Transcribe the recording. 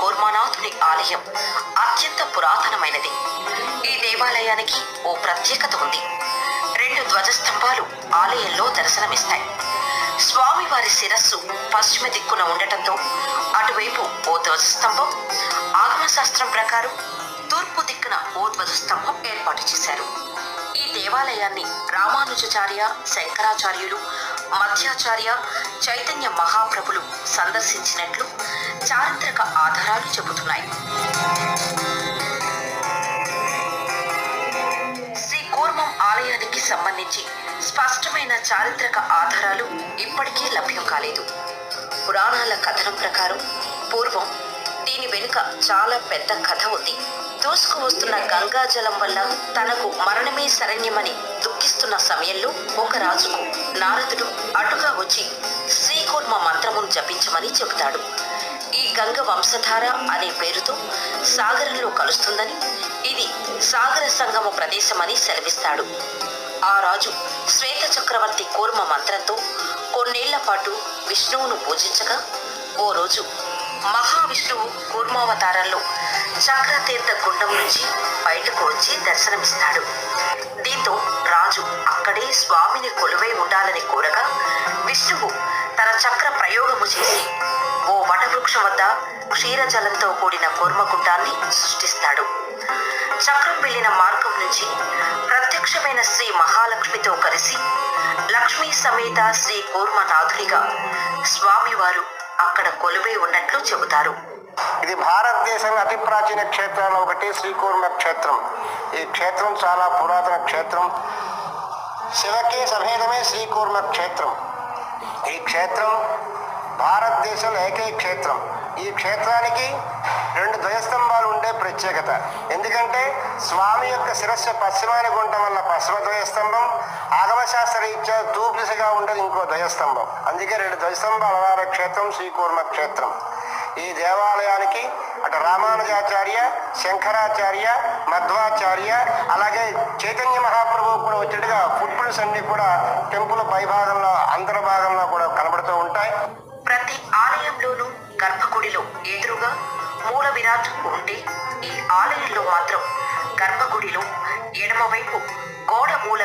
కూర్మానాథుని ఆలయం అత్యంత పురాతనమైనది. ఈ దేవాలయానికి ఓ ప్రత్యేకత ఉంది. రెండు ధ్వజస్తంభాలు ఆలయంలో దర్శనమిస్తాయి. స్వామివారి శిరస్సు పశ్చిమ దిక్కున ఉండటంతో అటువైపు ఓ ధ్వజస్తంభం ఆగమశాస్త్రం ప్రకారం తూర్పు దిక్కున ఓ ధ్వజస్తంభం ఏర్పాటు చేశారు. ఈ దేవాలయాన్ని రామానుజాచార్య శంకరాచార్యులు మధ్యాచార్య చైతన్య మహాప్రభులు సందర్శించినట్లు చారిత్రక ఆధారాలు చెబుతున్నాయి. శ్రీ కూర్మం ఆలయానికి సంబంధించి స్పష్టమైన చారిత్రక ఆధారాలు ఇప్పటికీ లభ్యం కాలేదు. పురాణాల కథనం ప్రకారం పూర్వం దీని వెనుక చాలా పెద్ద కథ ఉంది. దూసుకువస్తున్న గంగాజలం గంగా జలం వల్ల తనకు మరణమే శరణ్యమని దుఃఖిస్తున్న సమయంలో ఒక రాజుకు నారదుడు అటుగా వచ్చి శ్రీకూర్మ మంత్రమును జపించమని చెబుతాడు. ఈ గంగ వంశధార అనే పేరుతో సాగరంలో కలుస్తుందని ఇది సాగర సంగమ ప్రదేశమని సెలవిస్తాడు. ఆ రాజు శ్వేత చక్రవర్తి కూర్మ మంత్రంతో కొన్నేళ్ళ పాటు విష్ణువును పూజించగా ఓ రోజు మహావిష్ణువు కూర్మావతారంలో చక్రతీర్థ గుండం నుంచి బయటకు వచ్చి దర్శనమిస్తాడు. దీంతో రాజు అక్కడే స్వామిని కొలువై ఉండాలని కోరగా విష్ణువు తన చక్ర ప్రయోగము చేసి ఓ వటవృక్షం వద్ద క్షీరజలంతో కూడిన కూర్మగుండాన్ని సృష్టిస్తాడు. చక్రం వెళ్ళిన మార్గం నుంచి ప్రత్యక్షమైన శ్రీ మహాలక్ష్మితో కలిసి లక్ష్మీ సమేత శ్రీ కూర్మనాథునిగా స్వామివారు అక్కడ కొలువై ఉన్నట్లు చెబుతారు. ఇది భారతదేశంలో అతి ప్రాచీన క్షేత్రాల్లో ఒకటి శ్రీకూర్మ క్షేత్రం. ఈ క్షేత్రం చాలా పురాతన క్షేత్రం. శివకే సభేదమే శ్రీకూర్మ క్షేత్రం. ఈ క్షేత్రం భారతదేశంలో ఏకైక క్షేత్రం. ఈ క్షేత్రానికి రెండు ద్వయస్తంభాలు ఉండే ప్రత్యేకత. ఎందుకంటే స్వామి యొక్క శిరస్సు పశ్చిమానికి ఉండటం వల్ల పశ్చిమ ద్వయస్తంభం ఆగమశాస్త్ర రీత్యా తూర్పు దిశగా ఉండేది ఇంకో ద్వయస్తంభం. అందుకే రెండు ధ్వజస్తంభాల వారి క్షేత్రం శ్రీకూర్మ క్షేత్రం. ఈ దేవాలయానికి అటు రామానుజాచార్య శంకరాచార్య మధ్వాచార్య అలాగే చైతన్య మహాప్రభువు కూడా వచ్చేట్టుగా ఫుట్ ప్రింట్స్ అన్ని కూడా టెంపుల్ పైభాగంలో అంతర్భాగంలో కూడా కనబడుతూ ఉంటాయి. ఎదురుగా మూల విరాట్ ఉంటే ఈ ఆలయంలో మాత్రం గర్భగుడిలో ఎడమవైపు గోడ మూలగా